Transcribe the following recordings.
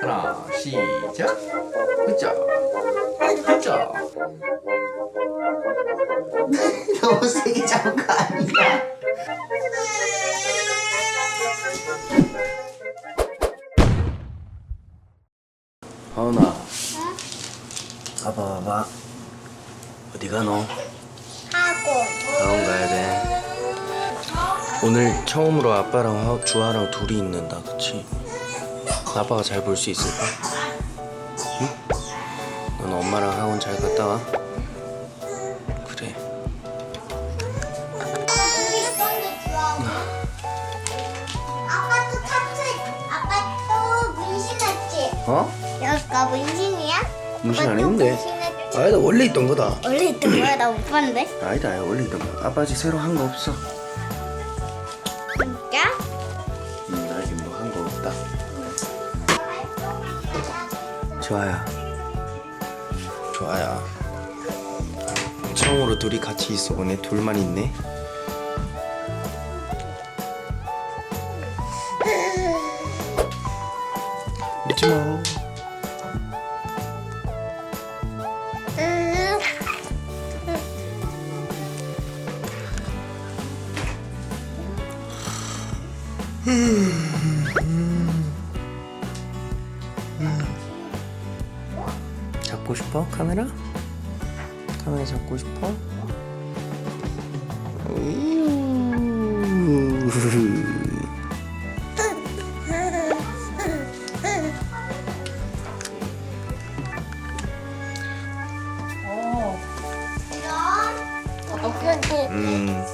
하나 시작. 흐자. 흐자. 너무 세게 잡은 거 아니야? 하은아. 봐봐 봐봐. 어디 가노? 하고. 학원 가야 돼. 오늘 처음으로 아빠랑 화- 주아랑 둘이 있는다 그치? 아빠가 잘 볼 수 있을까? 응? 넌 엄마랑 학원 잘 갔다 와? 그래 아빠도 타투 아빠 또 문신했지? 어? 여기가 문신이야? 문신 아빠 안또 했는데 문신했지? 아니다 원래 있던 거다 원래 있던 거야? 나 못 봤는데 아니다 원래 있던 거 아빠 아직 새로 한 거 없어 좋아요. 좋아요. 처음으로 둘이 같이 있어 보네. 둘만 있네 잡고 싶어 카메라? 카메라 잡고 싶어? 음.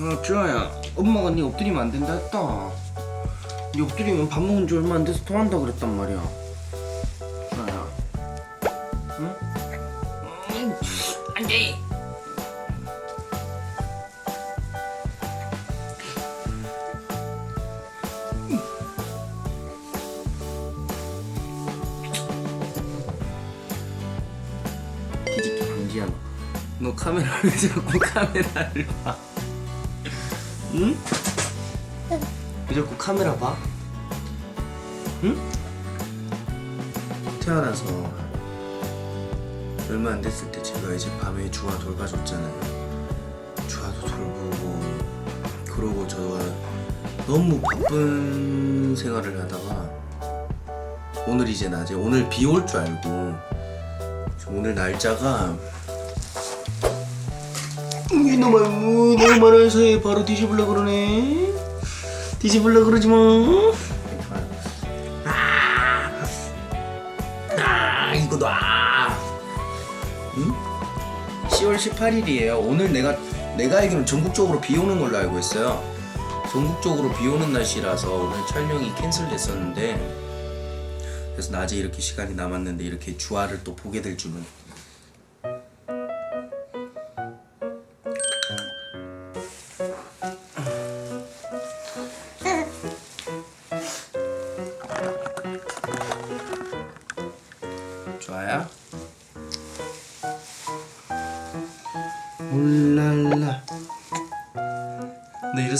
어, 주아야, 엄마가 네 엎드리면 안 된다 했다. 네 엎드리면 밥 먹은 지 얼마 안 돼서 토한다 그랬단 말이야. 주아야, 응? 음, 안 돼. 뒤집기 방지야 너. 너 카메라를 왜 자꾸 카메라를 봐? 응? 왜 자꾸 카메라 봐? 응? 태어나서 얼마 안 됐을 때 제가 이제 밤에 주아 돌봐줬잖아요. 주아도 돌보고 그러고 저가 너무 바쁜 생활을 하다가 오늘 이제 낮에 오늘 비 올 줄 알고 오늘 날짜가 이놈아 뭐 너무 많아서 바로 뒤집으려 그러네 뒤집으려 그러지 마 놔 응? 10월 18일이에요. 오늘 내가 내가 알기로는 전국적으로 비 오는 걸로 알고 있어요. 전국적으로 비 오는 날씨라서 오늘 촬영이 캔슬됐었는데 그래서 낮에 이렇게 시간이 남았는데 이렇게 주화를 또 보게 될 줄은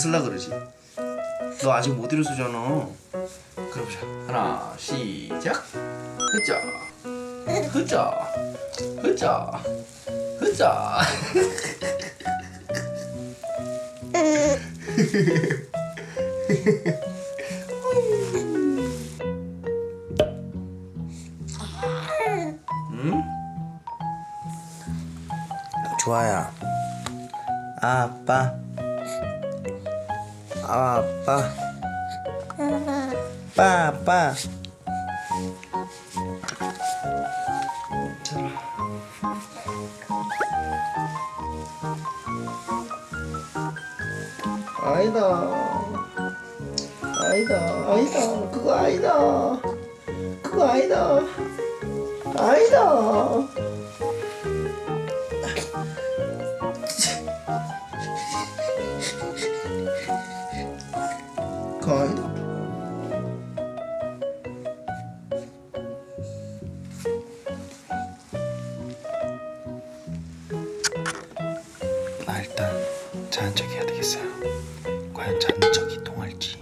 너 일어설라 그러지? 너 아직 못 일어서잖아. 그러보자 하나 시작. 흐자. 흐자. 흐자. 흐자. 응? 좋아요. 아빠 아빠. 빠빠. 아니다. 아니다. 아니다. 그거 아니다. 그거 아니다. 아니다 해야 되겠어요. 과연 자는 척이 통할지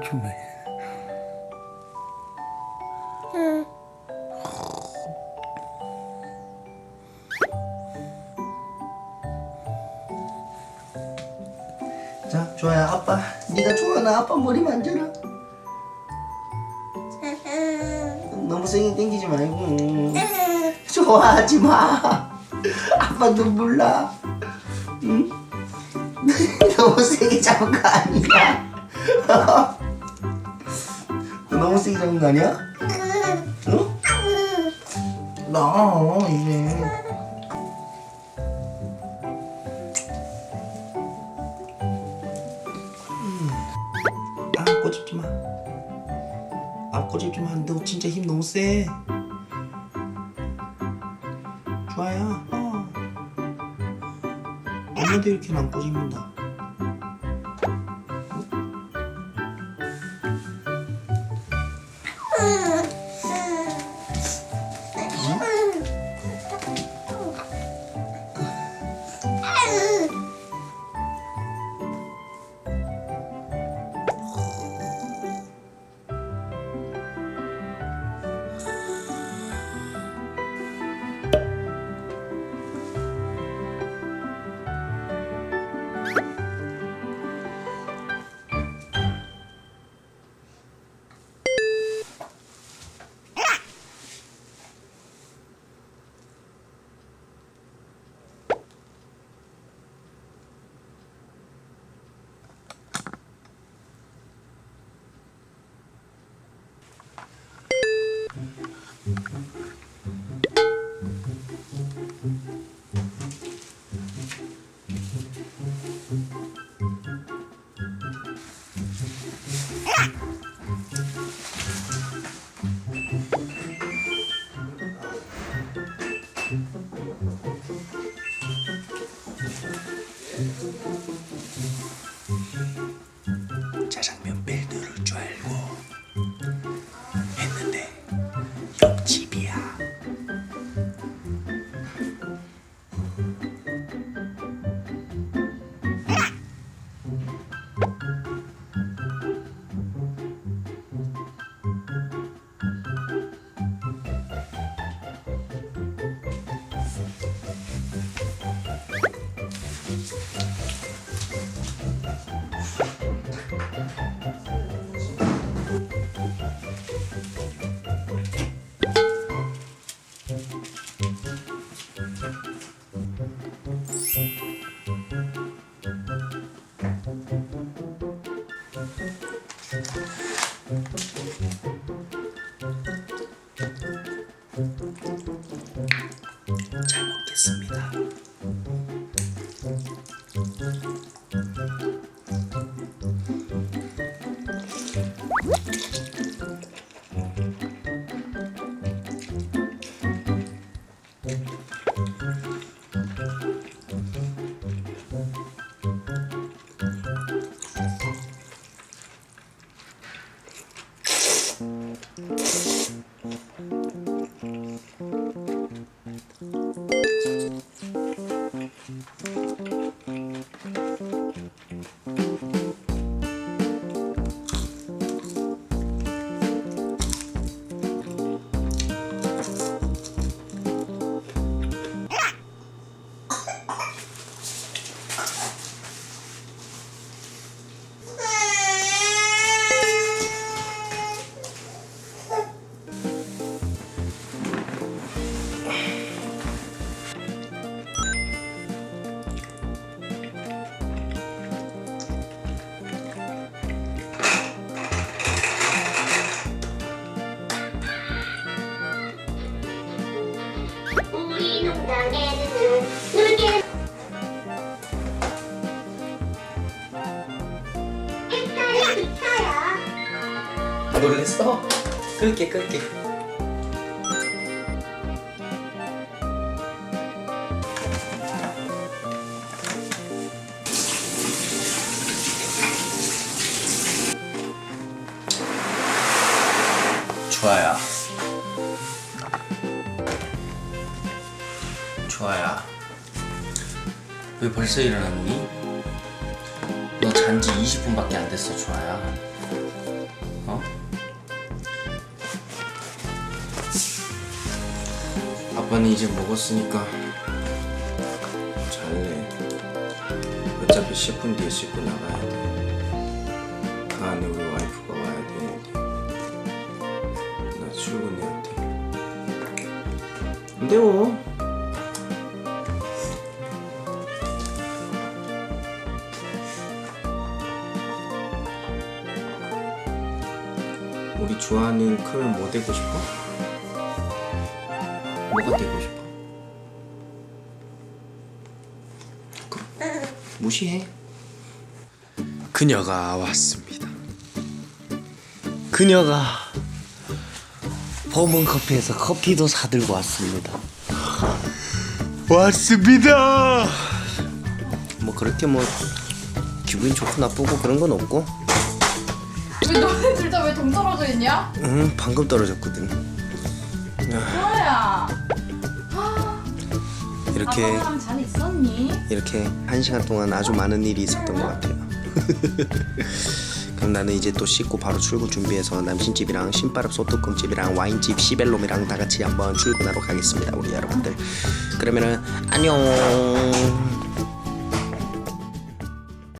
잘 뻘쭘해. 자 좋아야 아빠 네가 좋아하는 아빠 머리 만져라. 너무 세게 당기지 말고. 좋아하지 마. 아빠 눈물 나 응? 너무 세게 잡은 거 아니야 너무 세게 잡은 거 아니야? 응? 나 이제 아 꼬집지 마. 아 꼬집지 마. 너 진짜 힘 너무 세. 좋아요. 어. 엄마도 이렇게 안 꼬집는다. 잘 먹겠습니다. 농장에는 놀게 햇살이 비쳐요 놀랬어? 끌게 끌게. 좋아야. 왜 벌써 일어났니? 너 잔지 20분밖에 안 됐어, 좋아야. 어? 아빠는 이제 먹었으니까 잘래. 어차피 10분 뒤에 씻고 나가야 돼. 그 안에 우리 와이프가 와야 되는데. 나 출근해야 돼. 근데 뭐. 주아는 크면 뭐 되고 싶어? 뭐가 되고 싶어? 그럼 무시해. 그녀가 왔습니다. 그녀가 범은 커피에서 커피도 사들고 왔습니다. 왔습니다. 뭐 그렇게 뭐 기분이 좋고 나쁘고 그런 건 없고, 왜 동떨어져 있냐? 응 방금 떨어졌거든. 뭐야? 이렇게 아빠랑 잘 있었니? 이렇게 한 시간 동안 아주 많은 일이 있었던 것 같아요. 그럼 나는 이제 또 씻고 바로 출근 준비해서 남신집이랑 신바람 소뚜껑집이랑 와인집 시벨롬이랑 다 같이 한번 출근하러 가겠습니다, 우리 여러분들. 그러면은 안녕.